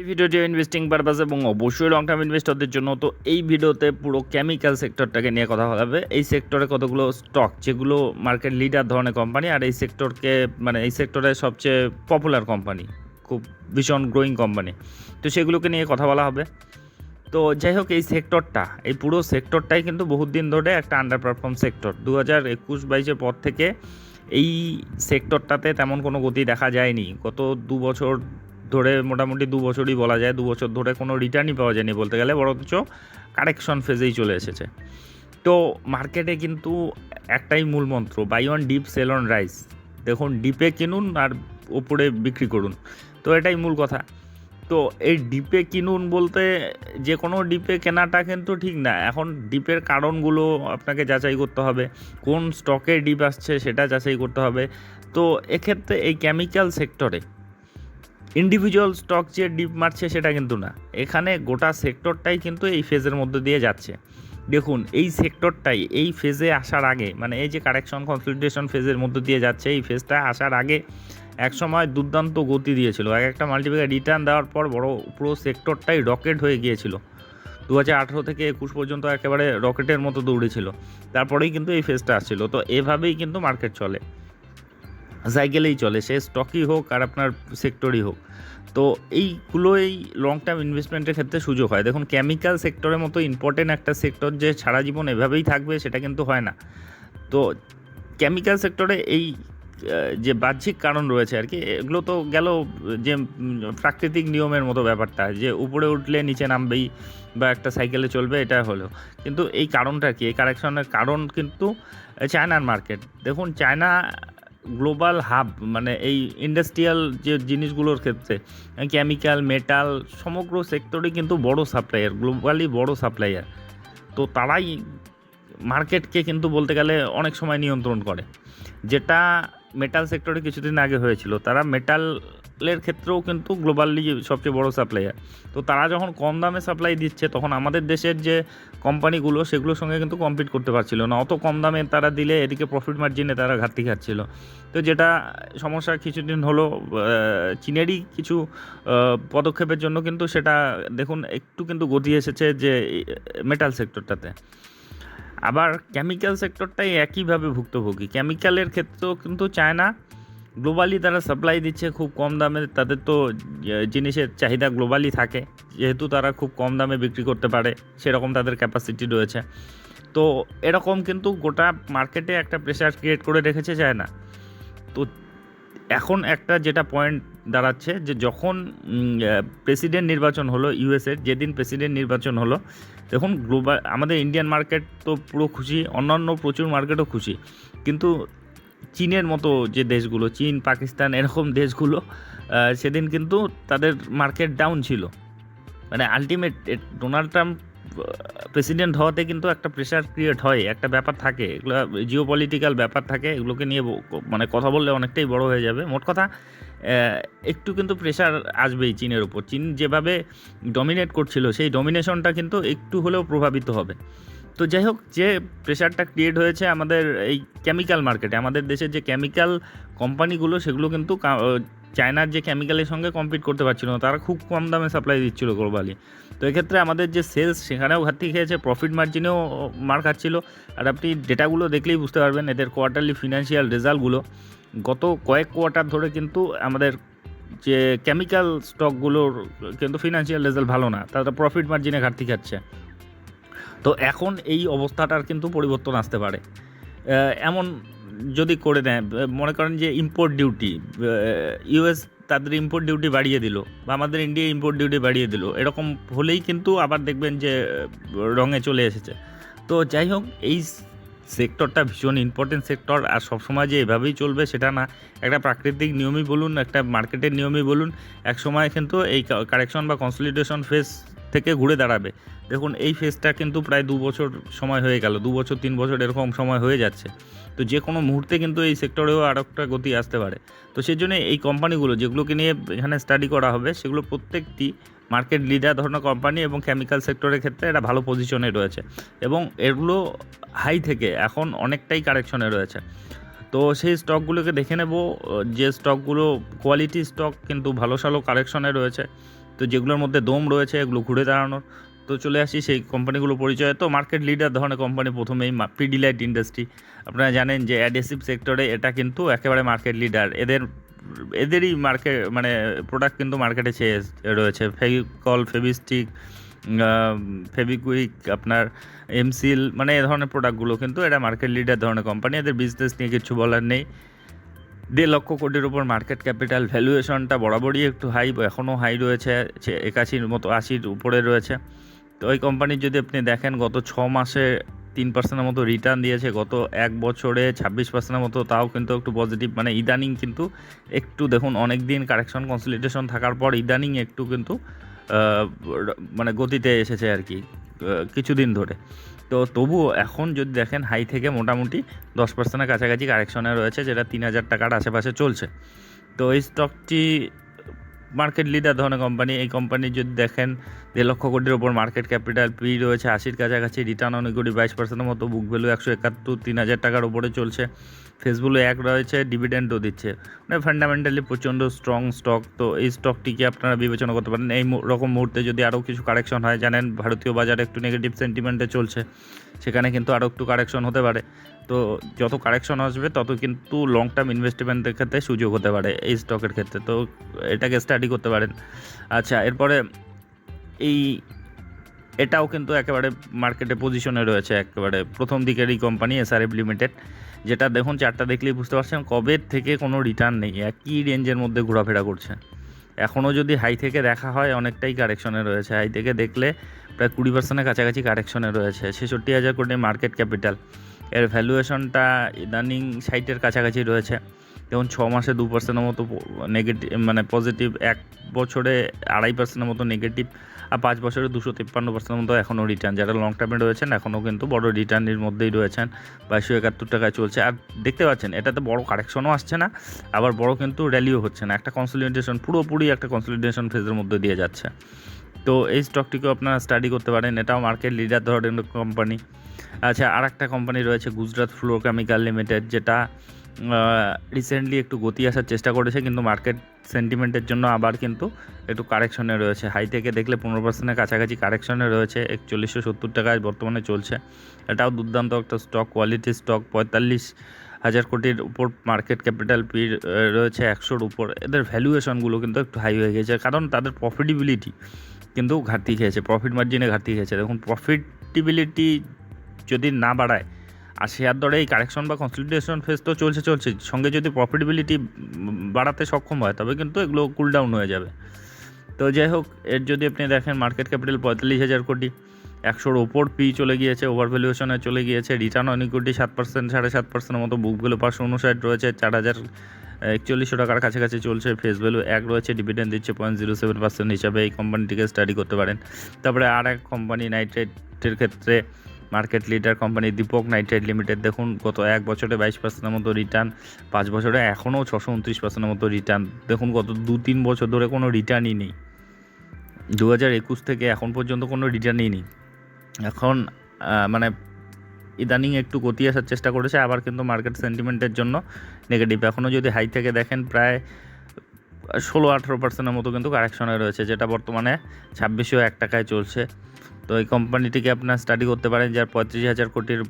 এই ভিডিওটি investing purpose এবং অবশ্যই লং টার্ম ইনভেস্টরদের জন্য। তো এই ভিডিওতে পুরো কেমিক্যাল সেক্টরটাকে নিয়ে কথা হবে। এই সেক্টরে কতগুলো স্টক যেগুলো মার্কেট লিডার ধরনের কোম্পানি আর এই সেক্টরকে মানে এই সেক্টরের সবচেয়ে পপুলার কোম্পানি খুব ভীষণ গ্রোয়িং কোম্পানি তো সেগুলোকে নিয়ে কথা বলা হবে। তো যাই হোক, এই সেক্টরটা এই পুরো সেক্টরটাই কিন্তু বহুত দিন ধরে একটা আন্ডার পারফর্ম সেক্টর দু হাজার একুশ বাইশের পর থেকে এই সেক্টরটাতে তেমন কোনো গতি দেখা যায়নি। গত দু বছর ধরে মোটামুটি দু বছরই বলা যায়, দু বছর ধরে কোনো রিটার্নই পাওয়া যায়নি বলতে গেলে, বরঞ্চ কারেকশন ফেজেই চলে এসেছে। তো মার্কেটে কিন্তু একটাই মূল মন্ত্র buy on dip sell on rise দেখুন ডিপে কিনুন আর ওপরে বিক্রি করুন। তো এটাই মূল কথা। তো এই ডিপে কিনুন বলতে যে কোনো ডিপে কেনাটা কিন্তু ঠিক না। এখন ডিপের কারণগুলো আপনাকে যাচাই করতে হবে। কোন স্টকে ডিপ আসছে সেটা যাচাই করতে হবে। তো এক্ষেত্রে এই কেমিক্যাল সেক্টরে ইন্ডিভিজুয়াল স্টক যে ডিপ মারছে সেটা কিন্তু না। এখানে গোটা সেক্টরটাই কিন্তু এই ফেজের মধ্যে দিয়ে যাচ্ছে। দেখুন, এই সেক্টরটাই এই ফেজে আসার আগে মানে এই যে কারেকশন কনসলিডেশন ফেজের মধ্যে দিয়ে যাচ্ছে, এই ফেজটা আসার আগে এক সময় দুর্দান্ত গতি দিয়েছিল। এক একটা মাল্টিপ্যাকার রিটার্ন দেওয়ার পর বড় পুরো সেক্টরটাই রকেট হয়ে গিয়েছিল। দু হাজার আঠেরো থেকে একুশ পর্যন্ত একেবারে রকেটের মতো দৌড়েছিল। তারপরেই কিন্তু এই ফেজটা আসছিল। তো এভাবেই কিন্তু মার্কেট চলে। সাইকেলেই চলে, সে স্টকই হোক আর আপনার সেক্টরই হোক। তো এইগুলোই লং টার্ম ইনভেস্টমেন্টের ক্ষেত্রে সুযোগ হয়। দেখুন কেমিক্যাল সেক্টরের মতো ইম্পর্টেন্ট একটা সেক্টর যে সারা জীবন এভাবেই থাকবে, সেটা কিন্তু হয় না। তো কেমিক্যাল সেক্টরে এই যে বাহ্যিক কারণ রয়েছে আর কি, এগুলো তো গেল যে প্রাকৃতিক নিয়মের মতো ব্যাপারটা, যে উপরে উঠলে নিচে নামবেই বা একটা সাইকেলে চলবে, এটা হলো। কিন্তু এই কারণটা কি? এই কারেকশনের কারণ কিন্তু চায়নার মার্কেট দেখুন চায়না গ্লোবাল হাব মানে এই ইন্ডাস্ট্রিয়াল যে জিনিসগুলোর ক্ষেত্রে কেমিক্যাল মেটাল সমগ্র সেক্টরে কিন্তু বড় সাপ্লায়ার গ্লোবালি বড় সাপ্লায়ার তো তারাই মার্কেটকে কিন্তু বলতে গেলে অনেক সময় নিয়ন্ত্রণ করে। যেটা মেটাল সেক্টরে কিছুদিন আগে হয়েছিল। তারা মেটালের ক্ষেত্রেও কিন্তু গ্লোবালি সবচেয়ে বড় সাপ্লায়ার তো তারা যখন কম দামে সাপ্লাই দিচ্ছে, তখন আমাদের দেশের যে কোম্পানিগুলো সেগুলোর সঙ্গে কিন্তু কম্পিট করতে পারছিল না। অত কম দামে তারা দিলে এদিকে প্রফিট মার্জিনে তারা ঘাটতি খাচ্ছিল। তো যেটা সমস্যা কিছুদিন হলো চীনেরই কিছু পদক্ষেপের জন্য কিন্তু সেটা, দেখুন, একটু কিন্তু গতি এসেছে যে মেটাল সেক্টরটাতে আবার কেমিক্যাল সেক্টরটাই একইভাবে ভুক্তভোগী। কেমিক্যালের ক্ষেত্রেও কিন্তু চায়না গ্লোবালি তারা সাপ্লাই দিচ্ছে খুব কম দামে। তাদের তো জিনিসের চাহিদা গ্লোবালি থাকে। যেহেতু তারা খুব কম দামে বিক্রি করতে পারে, সেরকম তাদের ক্যাপাসিটি রয়েছে। তো এরকম কিন্তু গোটা মার্কেটে একটা প্রেশার ক্রিয়েট করে রেখেছে চায়না তো এখন একটা যেটা পয়েন্ট দাঁড়াচ্ছে যে যখন প্রেসিডেন্ট নির্বাচন হলো ইউএসের যেদিন প্রেসিডেন্ট নির্বাচন হলো, দেখুন গ্লোবাল আমাদের ইন্ডিয়ান মার্কেট তো পুরো খুশি, অন্যান্য প্রচুর মার্কেটও খুশি। কিন্তু চীনের মতো যে দেশগুলো, চীন, পাকিস্তান, এরকম দেশগুলো সেদিন কিন্তু তাদের মার্কেট ডাউন ছিল। মানে আলটিমেট ডোনাল্ড ট্রাম্প প্রেসিডেন্ট হওয়াতে কিন্তু একটা প্রেশার ক্রিয়েট হয়, একটা ব্যাপার থাকে। এগুলো জিও পলিটিক্যাল ব্যাপার থাকে, এগুলোকে নিয়ে মানে কথা বললে অনেকটাই বড় হয়ে যাবে। মোট কথা একটু কিন্তু প্রেশার আসবেই চীনের উপর। চীন যেভাবে ডমিনেট করছিল, সেই ডমিনেশনটা কিন্তু একটু হলেও প্রভাবিত হবে। তো যাই হোক, যে প্রেশারটা ক্রিয়েট হয়েছে আমাদের এই কেমিক্যাল মার্কেটে আমাদের দেশের যে কেমিক্যাল কোম্পানিগুলো সেগুলো কিন্তু চায়নার যে কেমিক্যালের সঙ্গে কম্পিট করতে পারছিল না, তারা খুব কম দামে সাপ্লাই দিচ্ছিল গ্লোবালি তো এক্ষেত্রে আমাদের যে সেলস সেখানেও ঘাটতি খেয়েছে প্রফিট মার্জিনেও মার খাচ্ছিল। আর আপনি ডেটাগুলো দেখলেই বুঝতে পারবেন, এদের কোয়ার্টারলি ফিনান্সিয়াল রেজাল্টগুলো গত কয়েক কোয়ার্টার ধরে কিন্তু আমাদের যে কেমিক্যাল স্টকগুলোর কিন্তু ফিনান্সিয়াল রেজাল্ট ভালো না, তারা প্রফিট মার্জিনে ঘাটতি খাচ্ছে। তো এখন এই অবস্থাটার কিন্তু পরিবর্তন আসতে পারে। এমন যদি করে দেয় মনে করেন যে ইম্পোর্ট ডিউটি ইউএস তাদের ইম্পোর্ট ডিউটি বাড়িয়ে দিল বা আমাদের ইন্ডিয়া ইম্পোর্ট ডিউটি বাড়িয়ে দিল, এরকম হলেই কিন্তু আবার দেখবেন যে রঙে চলে এসেছে। তো যাই হোক, এই সেক্টরটা ভীষণ ইম্পর্টেন্ট সেক্টর আর সবসময় যে এভাবেই চলবে সেটা না। একটা প্রাকৃতিক নিয়মই বলুন, একটা মার্কেটের নিয়মই বলুন এক সময় কিন্তু এই কারেকশন বা কনসলিডেশন ফেজ থেকে ঘুরে দাঁড়াবে। দেখুন, এই ফেজটা কিন্তু প্রায় দু বছর সময় হয়ে গেল, দু বছর, তিন বছর এরকম সময় হয়ে যাচ্ছে। তো যে কোনো মুহূর্তে কিন্তু এই সেক্টরেও আর একটা গতি আসতে পারে। তো সেই জন্য এই কোম্পানিগুলো যেগুলোকে নিয়ে এখানে স্টাডি করা হবে, সেগুলো প্রত্যেকটি মার্কেট লিডার ধরনের কোম্পানি এবং কেমিক্যাল সেক্টরের ক্ষেত্রে এটা ভালো পজিশনে রয়েছে। এবং এগুলো হাই থেকে এখন অনেকটাই কারেকশনে রয়েছে। তো সেই স্টকগুলোকে দেখে নেব, যে স্টকগুলো কোয়ালিটি স্টক কিন্তু ভালো সালো কারেকশনে রয়েছে। তো যেগুলোর মধ্যে দম রয়েছে, এগুলো ঘুরে দাঁড়ানোর। তো চলে আসি সেই কোম্পানিগুলো পরিচয়। তো মার্কেট লিডার ধরনের কোম্পানি প্রথমেই পিডিলাইট ইন্ডাস্ট্রি আপনারা জানেন যে অ্যাডেসিভ সেক্টরে এটা কিন্তু একেবারে মার্কেট লিডার এদের, এদেরই মার্কেট মানে প্রোডাক্ট কিন্তু মার্কেটে চেয়ে রয়েছে। ফেভিকল ফেভিস্টিক ফেভিকুইক আপনার এমসিল মানে এ ধরনের প্রোডাক্টগুলো কিন্তু এটা মার্কেট লিডার ধরনের কোম্পানি এদের বিজনেস নিয়ে কিছু বলার নেই। দেড় লক্ষ কোটির উপর মার্কেট ক্যাপিটাল ভ্যালুয়েশনটা বরাবরই একটু হাই এখনও হাই রয়েছে একাশির মতো আশির উপরে রয়েছে। তো ওই কোম্পানির যদি আপনি দেখেন, গত ছ মাসে তিন পার্সেন্টের মতো রিটার্ন দিয়েছে, গত এক বছরে ছাব্বিশ পার্সেন্টের মতো, তাও কিন্তু একটু পজিটিভ মানে ইদানিং কিন্তু একটু দেখুন অনেক দিন কারেকশন কনসলিডেশন থাকার পর ইদানিং একটু কিন্তু মানে গতিতে এসেছে আর কি কিছুদিন ধরে। তো তবুও এখন যদি দেখেন হাই থেকে মোটামুটি দশ পার্সেন্টের কাছাকাছি কারেকশনে রয়েছে, যেটা তিন হাজার টাকার আশেপাশে চলছে। তো এই স্টকটি মার্কেট লিডার ধরনের কোম্পানি এই কোম্পানি যদি দেখেন, দেড় লক্ষ কোটির ওপর মার্কেট ক্যাপিটাল পি রয়েছে, আশির কাছাকাছি রিটার্ন অনেক কোটি, বাইশ পার্সেন্টের মতো বুক ভ্যালু একশো একাত্তর, তিন হাজার টাকার উপরে চলছে। ফেসবুকে এক রয়েছে ডিভিডেন্ডও দিচ্ছে। মানে ফান্ডামেন্টালি প্রচণ্ড স্ট্রং স্টক তো এই স্টকটিকে আপনারা বিবেচনা করতে পারেন? এই রকম মুহূর্তে যদি আরও কিছু কারেকশন হয়, জানেন, ভারতীয় বাজারে একটু নেগেটিভ সেন্টিমেন্টে চলছে। সেখানে কিন্তু আরও একটু কারেকশন হতে পারে। তো যত কারেকশন আসবে, তত কিন্তু লং টার্ম ইনভেস্টমেন্টের ক্ষেত্রে সুযোগ হতে পারে এই স্টকের ক্ষেত্রে। তো এটাকে স্টাডি করতে পারেন। আচ্ছা এরপরে এই এটাও কিন্তু একেবারে মার্কেটে পজিশনে রয়েছে একেবারে। প্রথম দিকের এই কোম্পানি এসআরএফ লিমিটেড যেটা দেখুন চারটা দেখলেই বুঝতে পারছেন, কবে থেকে কোনো রিটার্ন নেই, একই রেঞ্জের মধ্যে ঘোরাফেরা করছে। এখনও যদি হাই থেকে দেখা হয়, অনেকটাই কারেকশনে রয়েছে। হাই থেকে দেখলে প্রায় কুড়ি পার্সেন্টের কাছাকাছি কারেকশনে রয়েছে। ছেষট্টি হাজার কোটি মার্কেট ক্যাপিটাল এর ভ্যালুয়েশনটা ইদানিং সাইটের কাছাকাছি রয়েছে। যেমন ছ মাসে দু পার্সেন্টের মতো নেগেটিভ মানে পজিটিভ এক বছরে আড়াই পার্সেন্টের মতো নেগেটিভ আর পাঁচ বছরে দুশো তিপ্পান্ন পার্সেন্টের মতো এখনও রিটার্ন যারা লং টার্মে রয়েছেন এখনও কিন্তু বড় রিটার্নের মধ্যেই রয়েছেন। বাইশশো একাত্তর টাকায় চলছে। আর দেখতে পাচ্ছেন, এটাতে বড় কারেকশনও আসছে না, আবার বড় কিন্তু র্যালিও হচ্ছে না। একটা কনসলিডেশন পুরোপুরি একটা কনসলিডেশন ফেজের মধ্যে দিয়ে যাচ্ছে। তো এই স্টকটিকেও আপনারা স্টাডি করতে পারেন। এটাও মার্কেট লিডার ধরনের কোম্পানি আচ্ছা আর একটা কোম্পানি রয়েছে গুজরাট ফ্লোর কেমিক্যাল লিমিটেড যেটা রিসেন্টলি একটু গতি আসার চেষ্টা করেছে, কিন্তু মার্কেট সেন্টিমেন্টের জন্য আবার কিন্তু একটু কারেকশনে রয়েছে। হাই থেকে দেখলে পনেরো পার্সেন্টের কাছাকাছি কারেকশনে রয়েছে, একচল্লিশশো সত্তর টাকায় বর্তমানে চলছে। এটাও দুর্দান্ত একটা স্টক কোয়ালিটি স্টক পঁয়তাল্লিশ হাজার কোটির উপর মার্কেট ক্যাপিটাল পি রয়েছে একশোর উপর। এদের ভ্যালুয়েশনগুলো কিন্তু একটু হাই হয়ে গেছে, কারণ তাদের প্রফিটেবিলিটি কিন্তু ঘাটতি খেয়েছে প্রফিট মার্জিনে ঘাটতি খেয়েছে। দেখুন প্রফিটেবিলিটি যদি না বাড়ায়, আর শেয়ার দরে এই কারেকশন বা কনসলিডেশন ফেজ তো চলছে চলছে, সঙ্গে যদি প্রফিটেবিলিটি বাড়াতে সক্ষম হয়, তবে কিন্তু এগুলো কুলডাউন হয়ে যাবে। তো যাই হোক, এর যদি আপনি দেখেন মার্কেট ক্যাপিটাল পঁয়তাল্লিশ হাজার কোটি একশোর ওপর পি চলে গিয়েছে ওভার ভ্যালুয়েশনে চলে গিয়েছে রিটার্ন অন ইকুইটি সাত পার্সেন্ট সাড়ে সাত পার্সেন্টের মতো বুক ভ্যালু পাঁচশো উনষাট রয়েছে, চার হাজার একচল্লিশশো টাকার কাছাকাছি চলছে ফেস ভ্যালু এক রয়েছে ডিভিডেন্ড দিচ্ছে পয়েন্ট জিরো সেভেন পার্সেন্ট হিসাবে এই কোম্পানিটিকে স্টাডি করতে পারেন। তারপরে আর এক কোম্পানি নাইট্রেটের ক্ষেত্রে market leader company Deepak nitrate limited দেখুন গত এক বছরে বাইশ পার্সেন্টের মতো রিটার্ন পাঁচ বছরে এখনও ছশো উনত্রিশ পার্সেন্টের মতো রিটার্ন দেখুন গত দু তিন বছর ধরে কোনো রিটার্নই নেই। দু হাজার একুশ থেকে এখন পর্যন্ত কোনো রিটার্নই নেই। এখন মানে ইদানিং একটু গতি আসার চেষ্টা করেছে, আবার কিন্তু মার্কেট সেন্টিমেন্টের জন্য নেগেটিভ এখনও যদি হাই থেকে দেখেন, প্রায় ষোলো আঠেরো পার্সেন্টের মতো কিন্তু কারেকশনে রয়েছে, যেটা বর্তমানে ছাব্বিশশো এক টাকায় চলছে। তো এই কোম্পানিটিকে আপনার স্টাডি করতে পারেন, যার পঁয়ত্রিশ হাজার কোটির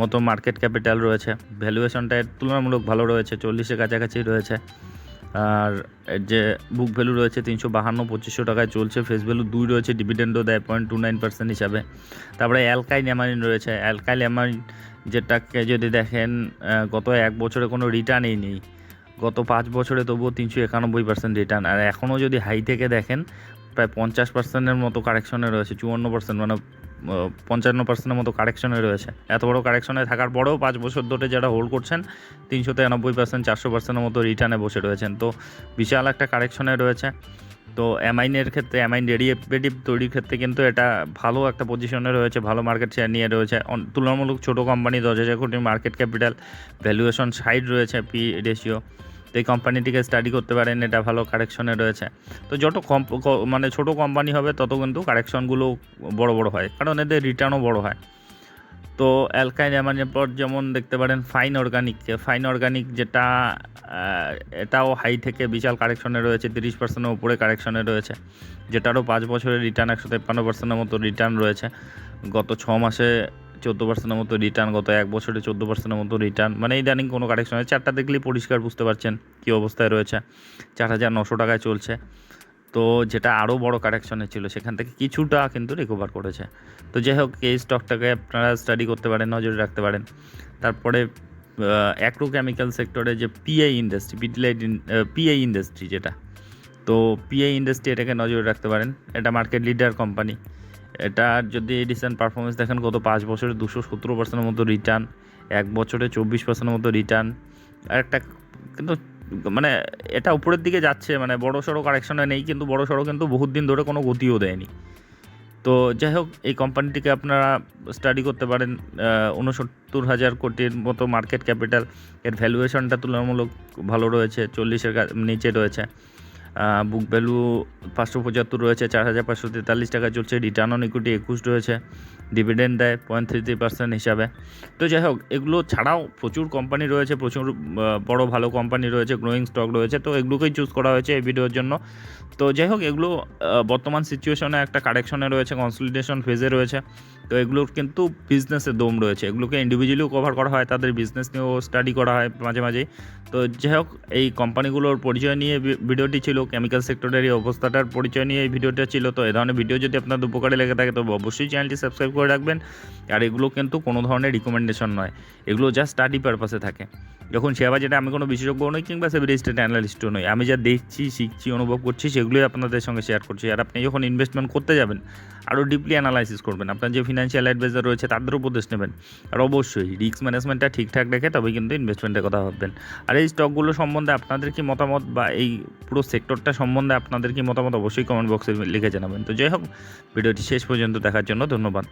মতো মার্কেট ক্যাপিটাল রয়েছে। ভ্যালুয়েশনটা তুলনামূলক ভালো রয়েছে, চল্লিশের কাছাকাছি রয়েছে। আর যে বুক ভ্যালু রয়েছে তিনশো বাহান্ন, পঁচিশশো টাকায় চলছে। ফেস ভ্যালু দুই রয়েছে ডিভিডেন্ডও দেয় পয়েন্ট টু নাইন পার্সেন্ট হিসাবে। তারপরে অ্যালকাইল অ্যামাইন রয়েছে। অ্যালকাইল অ্যামাইন যেটাকে যদি দেখেন গত এক বছরে কোনো রিটার্নই নেই। গত পাঁচ বছরে তবুও তিনশো একানব্বই পার্সেন্ট রিটার্ন আর এখনও যদি হাই থেকে দেখেন, প্রায় পঞ্চাশ পার্সেন্টের মতো কারেকশনে রয়েছে, চুয়ান্ন পার্সেন্ট মানে পঞ্চান্ন পার্সেন্টের মতো কারেকশনে রয়েছে। এত বড় কারেকশনে থাকার পরেও পাঁচ বছর ধরে যারা হোল্ড করছেন, তিনশো তিরানব্বই পার্সেন্ট চারশো পার্সেন্টের মতো রিটার্নে বসে রয়েছেন। তো বিশাল একটা কারেকশনে রয়েছে। তো অ্যামাইনের ক্ষেত্রে অ্যামাইন ডেরিভেটিভ তৈরির ক্ষেত্রে কিন্তু এটা ভালো একটা পজিশনে রয়েছে, ভালো মার্কেট শেয়ার নিয়ে রয়েছে। তুলনামূলক ছোটো কোম্পানি দশ হাজার কোটির মার্কেট ক্যাপিটাল ভ্যালুয়েশন সাইড রয়েছে পি রেশিও তো এই কোম্পানিটিকে স্টাডি করতে পারেন, এটা ভালো কারেকশনে রয়েছে। তো যত কম মানে ছোটো কোম্পানি হবে, তত কিন্তু কারেকশনগুলো বড় বড় হয়, কারণ এদের রিটার্নও বড় হয়। তো অ্যালকাইন অ্যামানের পর যেমন দেখতে পারেন ফাইন অর্গানিককে ফাইন অর্গানিক যেটা এটাও হাই থেকে বিশাল কারেকশনে রয়েছে, তিরিশ পার্সেন্টের উপরে কারেকশনে রয়েছে। যেটারও পাঁচ বছরের রিটার্ন একশো তেপ্পান্ন পার্সেন্টের মতো রিটার্ন রয়েছে। গত ছ মাসে চোদ্দ পার্সেন্টের মতো রিটার্ন গত এক বছরে চোদ্দ পার্সেন্টের মতো রিটার্ন মানে এই ইদানিং কোনো কারেকশন হয় চারটা দেখলেই পরিষ্কার বুঝতে পারছেন কী অবস্থায় রয়েছে। চার হাজার নশো টাকায় চলছে। তো যেটা আরও বড় কারেকশনে ছিল সেখান থেকে কিছুটা কিন্তু রিকভার করেছে। তো যাই হোক, এই স্টকটাকে আপনারা স্টাডি করতে পারেন, নজরে রাখতে পারেন। তারপরে অ্যাগ্রো কেমিক্যাল সেক্টরে যে PI industry Pidilite PI industry যেটা, তো পিআই ইন্ডাস্ট্রি এটাকে নজরে রাখতে পারেন। এটা মার্কেট লিডার কোম্পানি এটা যদি রিসেন্ট পারফরমেন্স দেখেন, গত পাঁচ বছরে দুশো সতেরো পার্সেন্টের মতো রিটার্ন এক বছরে চব্বিশ পার্সেন্টের মতো রিটার্ন আর একটা কিন্তু মানে এটা উপরের দিকে যাচ্ছে মানে বড় সড়ো কারেকশনে নেই, কিন্তু বড় সড়ো কিন্তু বহুত দিন ধরে কোনো গতিও দেয়নি। তো যাই হোক, এই কোম্পানিটিকে আপনারা স্টাডি করতে পারেন উনসত্তর হাজার কোটির মতো মার্কেট ক্যাপিটাল এর ভ্যালুয়েশনটা তুলনামূলক ভালো রয়েছে, চল্লিশের নিচে রয়েছে। বুক ভ্যালু পাঁচশো পঁচাত্তর রয়েছে, চার হাজার পাঁচশো তেতাল্লিশ টাকা চলছে রিটার্ন অন ইকুইটি একুশ রয়েছে ডিভিডেন্ড দেয় পয়েন্ট থ্রি থ্রি পার্সেন্ট হিসাবে। তো যাই হোক, এগুলো ছাড়াও প্রচুর কোম্পানি রয়েছে, প্রচুর বড় ভালো কোম্পানি রয়েছে গ্রোয়িং স্টক রয়েছে, তো এগুলোকেই চুজ করা হয়েছে এই ভিডিওর জন্য। তো যাই হোক, এগুলো বর্তমান সিচুয়েশনে একটা কারেকশনে রয়েছে কনসলিডেশন ফেজে রয়েছে। তো এগুলোর কিন্তু বিজনেসের দম রয়েছে। এগুলোকে ইন্ডিভিজুয়ালিও কভার করা হয়, তাদের বিজনেস নিয়েও স্টাডি করা হয় মাঝে মাঝেই। তো যাই হোক, এই কোম্পানিগুলোর পরিচয় নিয়ে ভিডিওটি ছিল কেমিক্যাল সেক্টরের এই অবস্থাটার পরিচয় নিয়ে এই ভিডিওটা ছিল। তো এ ধরনের ভিডিও যদি আপনার উপকারে লেগে থাকে, তবে অবশ্যই চ্যানেলটি সাবস্ক্রাইব করে রাখবেন। আর এগুলো কিন্তু কোনো ধরনের রিকমেন্ডেশন নয়। এগুলো জাস্ট স্টাডি পারপাসে থাকে। যখন শেয়ার বাজারে আমি কোনো বিশেষজ্ঞ নই কিংবা সেভি স্টেট অ্যানালিস্টও নই। আমি যা দেখছি, শিখছি, অনুভব করছি, সেগুলোই আপনাদের সঙ্গে শেয়ার করছি। আর আপনি যখন ইনভেস্টমেন্ট করতে যাবেন, আরও ডিপলি অ্যানালাইসিস করবেন। আপনার যে ফিনান্সিয়াল অ্যাডভাইজার রয়েছে তাদের উপদেশ নেবেন। আর অবশ্যই রিস্ক ম্যানেজমেন্টটা ঠিকঠাক রেখে তবে কিন্তু ইনভেস্টমেন্টের কথা ভাববেন। আর এই স্টকগুলো সম্বন্ধে আপনাদের কি মতামত বা এই পুরো সেক্টরটা সম্বন্ধে আপনাদের কি মতামত অবশ্যই কমেন্ট বক্সে লিখে জানাবেন। তো যাই হোক, ভিডিওটি শেষ পর্যন্ত দেখার জন্য ধন্যবাদ।